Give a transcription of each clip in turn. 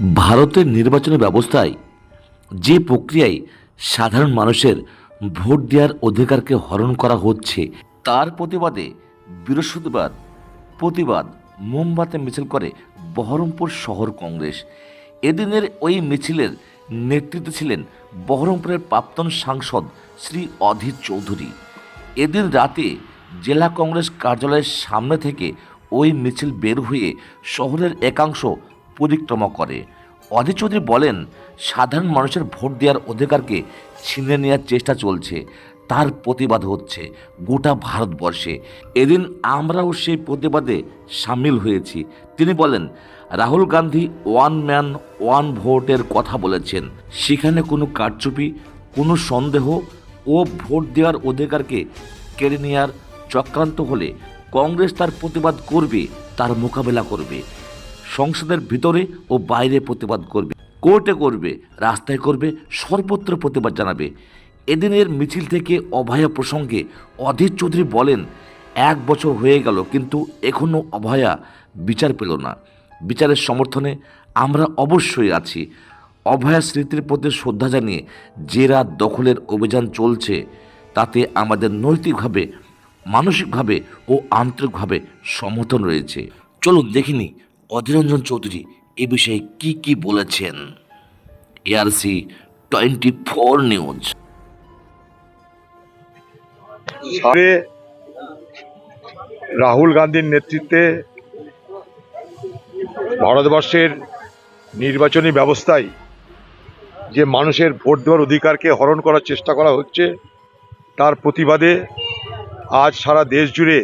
ভারতের নির্বাচনী ব্যবস্থায় যে প্রক্রিয়ায় সাধারণ মানুষের ভোট দেওয়ার অধিকারকে হরণ করা হচ্ছে, তার প্রতিবাদে বৃহস্পতিবার প্রতিবাদ মোমবাতি মিছিল করে বহরমপুর শহর কংগ্রেস। এদিনের ওই মিছিলের নেতৃত্বে ছিলেন বহরমপুরের প্রাক্তন সাংসদ শ্রী অধীর চৌধুরী। এদিন রাতে জেলা কংগ্রেস কার্যালয়ের সামনে থেকে ওই মিছিল বের হয়ে শহরের একাংশ পরিক্রমা করে। অধীর চৌধুরী বলেন, সাধারণ মানুষের ভোট দেওয়ার অধিকারকে ছিনে নেওয়ার চেষ্টা চলছে। তার প্রতিবাদ হচ্ছে গোটা ভারতবর্ষে। এদিন আমরাও সেই প্রতিবাদে সামিল হয়েছি। তিনি বলেন, Rahul Gandhi one man one ভোটের কথা বলেছেন। সেখানে কোনো কারচুপি, কোনো সন্দেহ ও ভোট দেওয়ার অধিকারকে কেড়ে নেওয়ার চক্রান্ত হলে কংগ্রেস তার প্রতিবাদ করবে, তার মোকাবেলা করবে। সংসদের ভিতরে ও বাইরে প্রতিবাদ করবে, কোর্টে করবে, রাস্তায় করবে, সর্বত্র প্রতিবাদ জানাবে। এদিনের মিছিল থেকে অভয়া প্রসঙ্গে অধীর চৌধুরী বলেন, এক বছর হয়ে গেল, কিন্তু এখনও অভয়া বিচার পেল না। বিচারের সমর্থনে আমরা অবশ্যই আছি। অভয়া স্মৃতির প্রতি শ্রদ্ধা জানিয়ে যে রাত দখলের অভিযান চলছে, তাতে আমাদের নৈতিকভাবে, মানসিকভাবে ও আন্তরিকভাবে সমর্থন রয়েছে। চলুন, দেখিনি। অধীরঞ্জন চৌধুরী এ বিষয়ে কি কি বলেছেন? ARC twenty four news Rahul গান্ধীর নেতৃত্বে ভারতবর্ষের নির্বাচনী ব্যবস্থায় যে মানুষের ভোট দেওয়ার অধিকারকে হরণ করার চেষ্টা করা হচ্ছে, তার প্রতিবাদে আজ সারা দেশ জুড়ে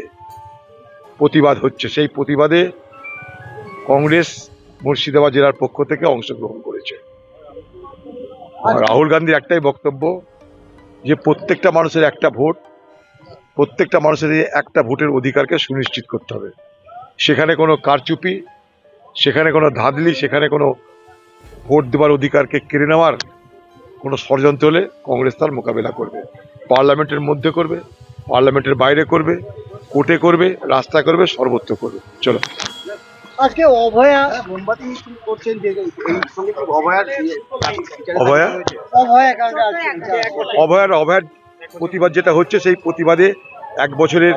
প্রতিবাদ হচ্ছে। সেই প্রতিবাদে কংগ্রেস মুর্শিদাবাদ জেলার পক্ষ থেকে অংশগ্রহণ করেছে। রাহুল গান্ধীর একটাই বক্তব্য যে প্রত্যেকটা মানুষের একটা ভোট, প্রত্যেকটা মানুষের একটা ভোটের অধিকারকে সুনিশ্চিত করতে হবে। সেখানে কোনো কারচুপি, সেখানে কোনো ধাঁধলি, সেখানে কোনো ভোট দেওয়ার অধিকারকে কেড়ে নেওয়ার কোনো ষড়যন্ত্র হলে কংগ্রেস তার মোকাবেলা করবে। পার্লামেন্টের মধ্যে করবে, পার্লামেন্টের বাইরে করবে, কোর্টে করবে রাস্তা করবে, সর্বত্র করবে। চলো। আজকে অভয়া মোমবাতি করছেন যে এই সঙ্গে কি অভয়ার অভয়া? অভয়া। অভয়ার অভয়ার প্রতিবাদ যেটা হচ্ছে সেই প্রতিবাদে এক বছরের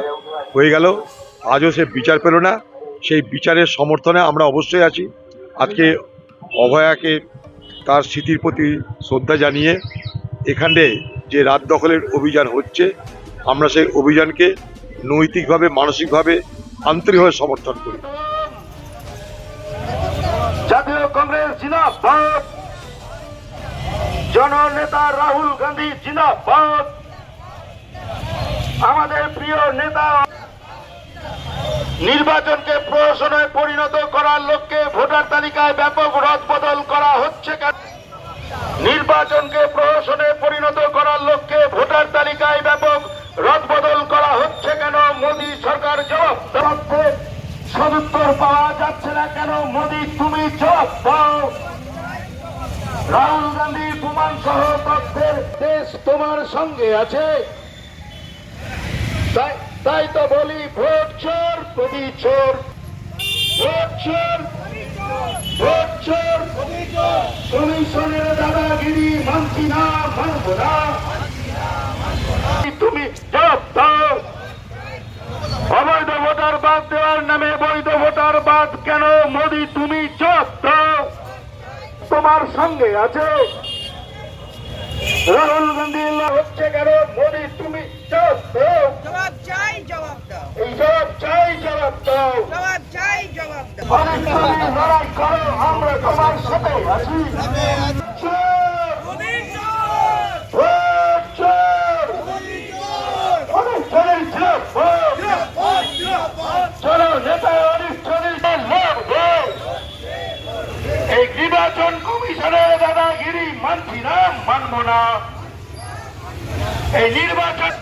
হয়ে গেল। আজও সে বিচার পেল না। সেই বিচারের সমর্থনে আমরা অবশ্যই আছি। আজকে অভয়াকে তার স্মৃতির প্রতি শ্রদ্ধা জানিয়ে এখানে যে রাত দখলের অভিযান হচ্ছে আমরা সেই অভিযানকে নৈতিকভাবে মানসিকভাবে আন্তরিকভাবে সমর্থন করি। জিন্দাবাদ। জননেতা রাহুল গান্ধী জিন্দাবাদ। আমাদের প্রিয় নেতা নির্বাচনকে প্রহসনে পরিণত করার লক্ষ্যে ভোটার তালিকায় ব্যাপক রদবদল করা হচ্ছে নির্বাচনকে প্রহসনে পরিণত করার লক্ষ্যে ভোটার তালিকায় ব্যাপক রদবদল করা হচ্ছে কেন? মোদী সরকার জবাব সদুত্তর পাওয়া যাচ্ছে না কেন? মোদী, তুমি জবাব দাও। রাহুল গান্ধী প্রমাণ সহ তথ্যের দেশ তোমার সঙ্গে আছে। তাই তো বলি ভোট চোর, প্রতি চোর। ভোট চোর ভোট চোর। কমিশনের দাদাগিরি, মানছি না, মানব না। তুমি জবাব অবৈধ ভোটার বাদ দেওয়ার নামে বৈধ ভোটার বাদ কেন? মোদি, তুমি তোমার সঙ্গে আছে। রাহুল গান্ধী হচ্ছে কেন? মোদী তুমি জবাব দাও জবাব চাই জবাব দাও এই জবাব চাই জবাব দাও জবাব চাই জবাব দাও অনেক তুমি লড়াই করো আমরা তোমার সাথে আছি চোর! ভোট চোর! অনেক চোরের জিন্দাবাদ! চলো নেতা অনেক চোরের লড়বে এই নির্বাচন কমিশনের দাদাগিরি মানছি না না এই নির্বাচন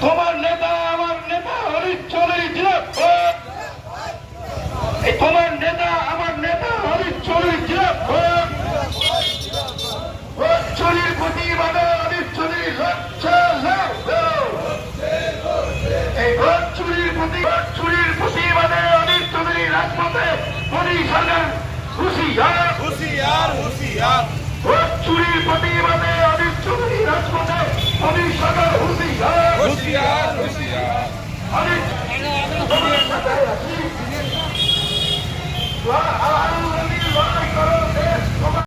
তোমার নেতা আমার নেতা হরিশ চৌধুরী জিন্দাবাদ এই তোমার নেতা আমার নেতা হরিশ চৌধুরী জিন্দাবাদ ভোট চুরির প্রতিবাদে হরিশ চৌধুরী এই ভোট চুরির প্রতি ভোট চুরির প্রতিবাদে অনিল চৌধুরী রাজপথে মোদী সরকার খুশি হুঁশিয়ার হুঁশিয়ার হুঁশিয়ার ভোট চুরির প্রতিবাদে অনিল চৌধুরী রাজপথে অনিল সদর